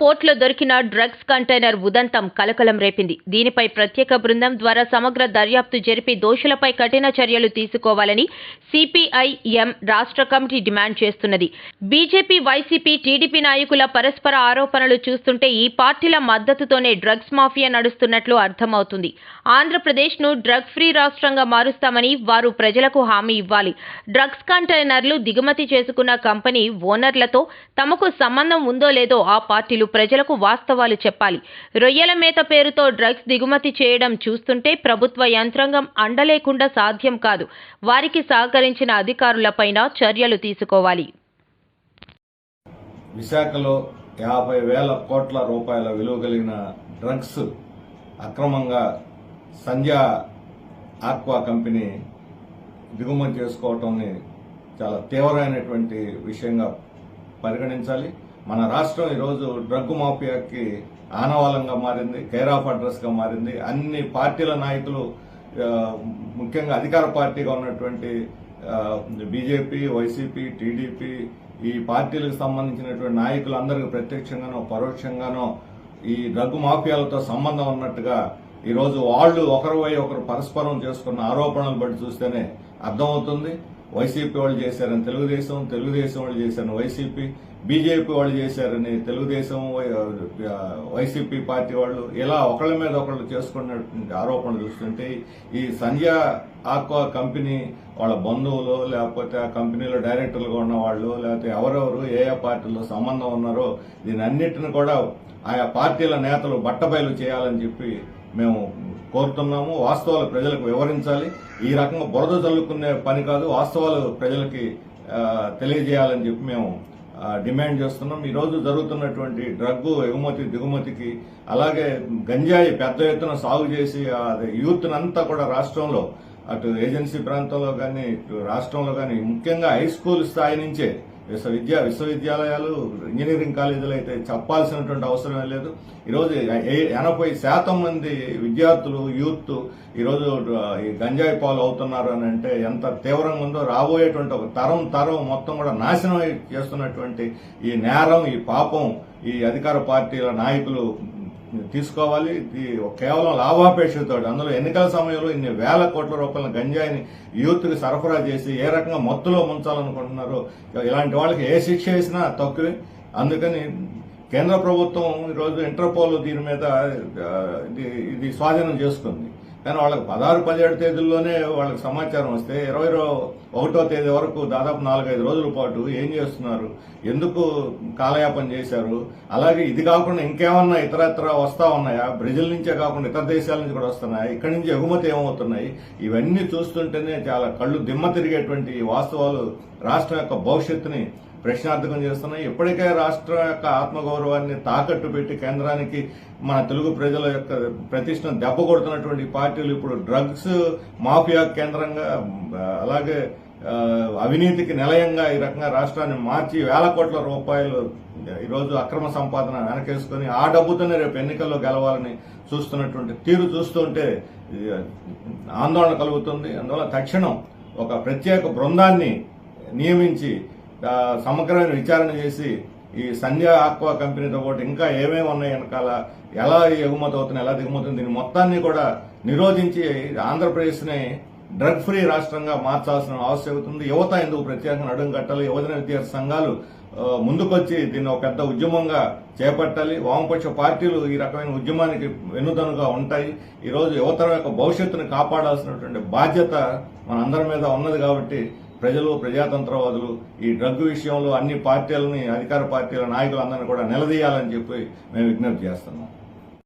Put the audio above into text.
పోర్టులో దొరికిన drugs container ఉదంతం కలకలం రేపింది. దీనిపై ప్రత్యేక బృందం ద్వారా సమగ్ర దర్యాప్తు జరిపి దోషులపై కఠిన చర్యలు తీసుకోవాలని సిపిఐఎం రాష్ట్ర కమిటీ డిమాండ్ చేస్తున్నది. బీజేపీ వైసీపీ టీడీపీ నాయకుల పరస్పర ఆరోపణలు చూస్తుంటే ఈ పార్టీల మద్దతుతోనే డ్రగ్స్ మాఫియా నడుస్తున్నట్లు అర్థమవుతుంది. ఆంధ్రప్రదేశ్ను డ్రగ్ ఫ్రీ రాష్ట్రంగా మారుస్తామని వారు ప్రజలకు హామీ ఇవ్వాలి. డ్రగ్స్ కంటైనర్లు దిగుమతి చేసుకున్న కంపెనీ ఓనర్లతో తమకు సంబంధం ఉందో లేదో ఆ పార్టీలు ప్రజలకు వాస్తవాలు చెప్పాలి. రొయ్యల మేత పేరుతో డ్రగ్స్ దిగుమతి చేయడం చూస్తుంటే ప్రభుత్వ యంత్రాంగం అండలేకుండా సాధ్యం కాదు. వారికి సహకరించిన అధికారులపైన చర్యలు తీసుకోవాలి. విశాఖలో యాభై వేల కోట్ల రూపాయల విలువ కలిగిన డ్రగ్స్ అక్రమంగా సంధ్యా ఆక్వా కంపెనీ దిగుమతి చేసుకోవటాన్ని చాలా తీవ్రమైనటువంటి విషయంగా పరిగణించాలి. మన రాష్ట్రం ఈరోజు డ్రగ్ మాఫియాకి ఆనవాలంగా మారింది కేర్ ఆఫ్ అడ్రస్గా మారింది. అన్ని పార్టీల నాయకులు ముఖ్యంగా అధికార పార్టీగా ఉన్నటువంటి బీజేపీ వైసీపీ టీడీపీ ఈ పార్టీలకు సంబంధించినటువంటి నాయకులందరికీ ప్రత్యక్షంగానో పరోక్షంగానో ఈ డ్రగ్ మాఫియాలతో సంబంధం ఉన్నట్టుగా ఈరోజు వాళ్ళు ఒకరిపై ఒకరు పరస్పరం చేసుకున్న ఆరోపణలు బట్టి చూస్తేనే అర్థమవుతుంది. వైసీపీ వాళ్ళు చేశారని తెలుగుదేశం తెలుగుదేశం వాళ్ళు చేశారని వైసీపీ బీజేపీ వాళ్ళు చేశారని తెలుగుదేశం వై- వైసీపీ పార్టీ వాళ్ళు ఇలా ఒకళ్ళ మీద ఒకళ్ళు చేసుకున్నటువంటి ఆరోపణలు చూస్తుంటే ఈ సంధ్య ఆక్వా కంపెనీ వాళ్ళ బంధువులు లేకపోతే ఆ కంపెనీలో డైరెక్టర్లుగా ఉన్న వాళ్ళు లేకపోతే ఎవరెవరు ఏ ఏ పార్టీలో సంబంధం ఉన్నారో దీని అన్నిటిని కూడా ఆయా పార్టీల నేతలు బట్టబయలు చేయాలని చెప్పి మేము కోరుతున్నాము వాస్తవాలు ప్రజలకు వివరించాలి. ఈ రకంగా బురద చల్లుకునే పని కాదు వాస్తవాలు ప్రజలకి తెలియజేయాలని చెప్పి మేము డిమాండ్ చేస్తున్నాం. ఈ రోజు జరుగుతున్నటువంటి డ్రగ్ ఎగుమతి దిగుమతికి అలాగే గంజాయి పెద్ద ఎత్తున సాగు చేసి అది యూత్నంతా కూడా రాష్ట్రంలో అటు ఏజెన్సీ ప్రాంతంలో కానీ రాష్ట్రంలో కానీ ముఖ్యంగా హై స్కూల్ స్థాయి నుంచే విశ్వవిద్యా విశ్వవిద్యాలయాలు ఇంజనీరింగ్ కాలేజీలు అయితే చెప్పాల్సినటువంటి అవసరం లేదు. ఈరోజు ఎనభై శాతం మంది విద్యార్థులు యూత్ ఈరోజు ఈ గంజాయి పాలు అవుతున్నారు అని అంటే ఎంత తీవ్రంగా ఉందో రాబోయేటువంటి ఒక తరం తరం మొత్తం కూడా నాశనం చేస్తున్నటువంటి ఈ నేరం ఈ పాపం ఈ అధికార పార్టీల నాయకులు తీసుకోవాలి ఇది కేవలం లాభాపేక్షతో అందులో ఎన్నికల సమయంలో ఇన్ని వేల కోట్ల రూపాయల గంజాయిని యూత్కి సరఫరా చేసి ఏ రకంగా మత్తులో ముంచాలనుకుంటున్నారో ఇలాంటి వాళ్ళకి ఏ శిక్ష వేసినా తక్కువే. అందుకని కేంద్ర ప్రభుత్వం ఈరోజు ఇంటర్పోల్ దీని మీద ఇది ఇది స్వాధీనం చేసుకుంది. కానీ వాళ్ళకి పదహారు పదిహేడు తేదీల్లోనే వాళ్ళకి సమాచారం వస్తే ఇరవై ఒకటో తేదీ వరకు దాదాపు నాలుగైదు రోజుల పాటు ఏం చేస్తున్నారు? ఎందుకు కాలయాపన చేశారు? అలాగే ఇది కాకుండా ఇంకేమన్నా ఇతరత్ర వస్తా ఉన్నాయా? బ్రెజిల్ నుంచే కాకుండా ఇతర దేశాల నుంచి కూడా వస్తున్నాయి? ఇక్కడి నుంచి ఎగుమతి ఏమవుతున్నాయి? ఇవన్నీ చూస్తుంటేనే చాలా కళ్ళు దిమ్మ తిరిగేటువంటి వాస్తవాలు రాష్ట్రం యొక్క భవిష్యత్తుని ప్రశ్నార్థకం చేస్తున్నాయి. ఇప్పటికే రాష్ట్ర యొక్క ఆత్మగౌరవాన్ని తాకట్టు పెట్టి కేంద్రానికి మన తెలుగు ప్రజల యొక్క ప్రతిష్టను దెబ్బ కొడుతున్నటువంటి పార్టీలు ఇప్పుడు డ్రగ్స్ మాఫియా కేంద్రంగా అలాగే అవినీతికి నిలయంగా ఈ రకంగా రాష్ట్రాన్ని మార్చి వేల కోట్ల రూపాయలు ఈరోజు అక్రమ సంపాదన వెనకేసుకొని ఆ డబ్బుతోనే రేపు ఎన్నికల్లో గెలవాలని చూస్తున్నటువంటి తీరు చూస్తుంటే ఆందోళన కలుగుతుంది. అందువల్ల తక్షణం ఒక ప్రత్యేక బృందాన్ని నియమించి సమగ్రమైన విచారణ చేసి ఈ సంధ్య ఆక్వా కంపెనీతో పాటు ఇంకా ఏమేమి ఉన్నాయి వెనకాల ఎలా ఎగుమతి అవుతుంది ఎలా దిగుమవుతుంది దీని మొత్తాన్ని కూడా నిరోధించి ఆంధ్రప్రదేశ్ని డ్రగ్ ఫ్రీ రాష్ట్రంగా మార్చాల్సిన ఆవశ్యకత ఉంది యువత ఎందుకు ప్రత్యేకంగా నడుం కట్టాలి? యువజన విద్యార్థి సంఘాలు ముందుకొచ్చి దీన్ని ఒక పెద్ద ఉద్యమంగా చేపట్టాలి. వామపక్ష పార్టీలు ఈ రకమైన ఉద్యమానికి వెన్నుదనుగా ఉంటాయి. ఈరోజు యువతరం యొక్క భవిష్యత్తును కాపాడాల్సినటువంటి బాధ్యత మనందరి మీద ఉన్నది కాబట్టి ప్రజలు ప్రజాతంత్రవాదులు ఈ డ్రగ్ విషయంలో అన్ని పార్టీలని అధికార పార్టీల నాయకులందరినీ కూడా నిలదీయాలని చెప్పి మేము విజ్ఞప్తి చేస్తున్నాం.